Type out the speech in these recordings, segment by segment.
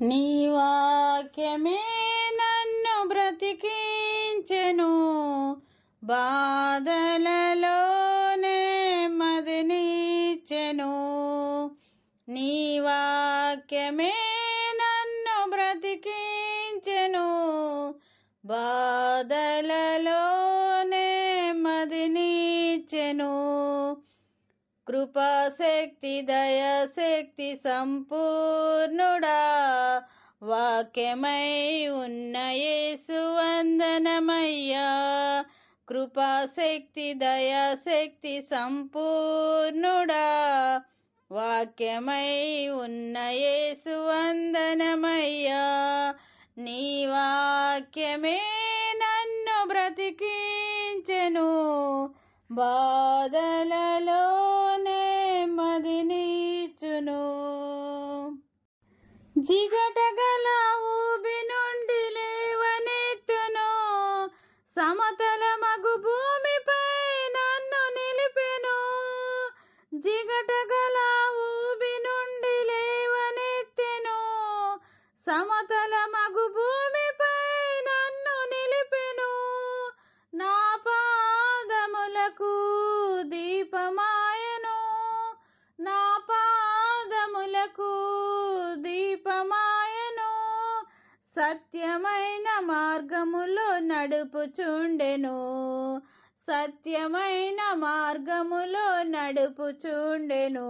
నీ వాక్యమే నన్ను బ్రతికించెను. బాధలలోనే మదినిచ్చెను. నీ వాక్యమే నన్ను బ్రతికించెను. బాధలలోనే మదినిచ్చెను. కృపాశక్తి దయశక్తి సంపూర్ణుడా. వాక్యమై ఉన్న యేసు వందనమయ్యా. కృపాశక్తి దయాశక్తి సంపూర్ణుడా. వాక్యమై ఉన్న యేసు వందనమయ్యా. నీ వాక్యమే నన్ను బ్రతికించెను. బాధలలో జిగటగల ఊబి నుండి లేవనెత్తును. సమతల మగు భూమిపై నన్ను నిలిపెను. జిగటగల ఊబి నుండి లేవనెత్తెను. సమతల మగు సత్యమైన మార్గములో నడుపుచుండెను. సత్యమైన మార్గములో నడుపుచుండెను.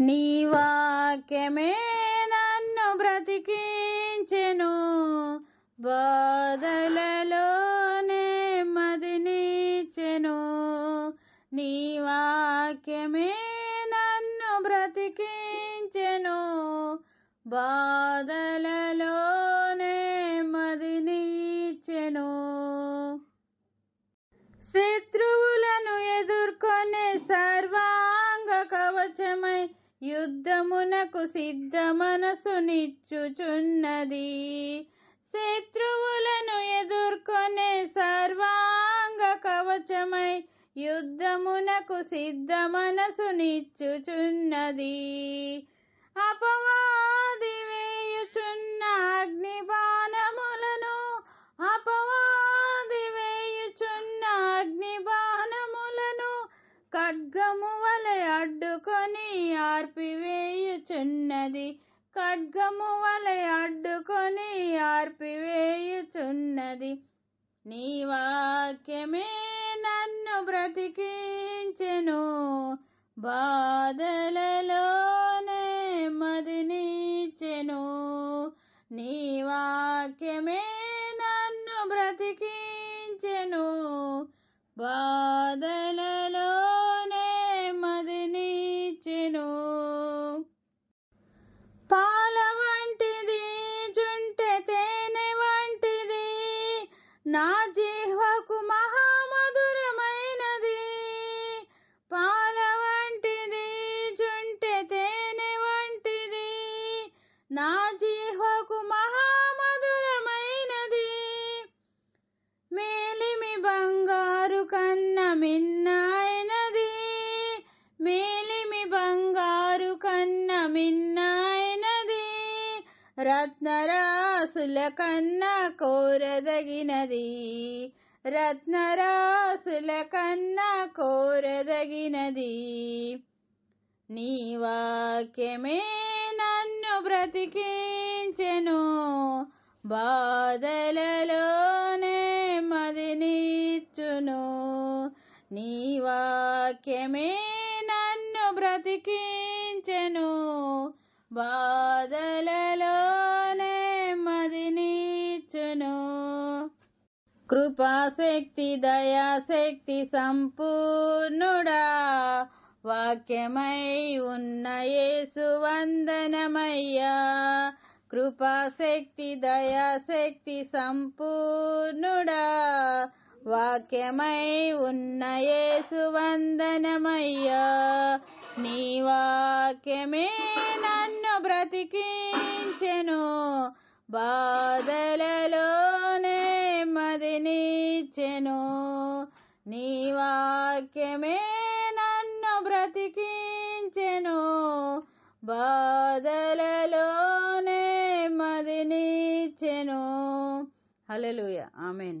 నీ వాక్యమే నన్ను బ్రతికించెను. బాధలలో మదినిచ్చెను నీ వాక్యమే నన్ను బ్రతికి బాధలలోనే మదినిచ్చెను శత్రువులను ఎదుర్కొనే సర్వాంగ కవచమై యుద్ధమునకు సిద్ధ మనసునిచ్చుచున్నది. శత్రువులను ఎదుర్కొనే సర్వాంగ కవచమై యుద్ధమునకు సిద్ధ మనసునిచ్చుచున్నది. అపవాది వేయుచున్న అగ్ని బాణములను అపవాది వేయుచున్న అగ్ని బాణములను ఖడ్గము వలె అడ్డుకొని ఆర్పివేయుచున్నది. ఖడ్గము వలె అడ్డుకొని ఆర్పివేయుచున్నది. నీ వాక్యమే నన్ను బ్రతికించెను. బాధలలో మదినిచ్చెను నీ వాక్యమే నన్ను బ్రతికించెను. బాధలలో జిహ్వకు మహామధురమైనది. మేలిమి బంగారు కన్న మిన్నాయనది. మేలిమి బంగారు కన్న మిన్నాయనది. రత్నరాసుల కన్న కోరదగినది. రత్నరాసుల కన్న కోరదగినది. నీ వాక్యమే నన్ను బ్రతికించెను బాధలలోనే మదినిచ్చును. నీ వాక్యమే నన్ను బ్రతికించెను. బాధలలోనే మదినిచ్చును. కృపాశక్తి దయాశక్తి సంపూర్ణుడా. వాక్యమై ఉన్న యేసు వందనమయ్యా. కృపాశక్తి దయాశక్తి సంపూర్ణుడా. వాక్యమై ఉన్న యేసు వందనమయ్యా. నీ వాక్యమే నన్ను బ్రతికించెను. బాధలలోనే మదినిచ్చెను. నీ వాక్యమే నన్ను బ్రతికించెను. బాధల హలెలుయ ఆమెన్.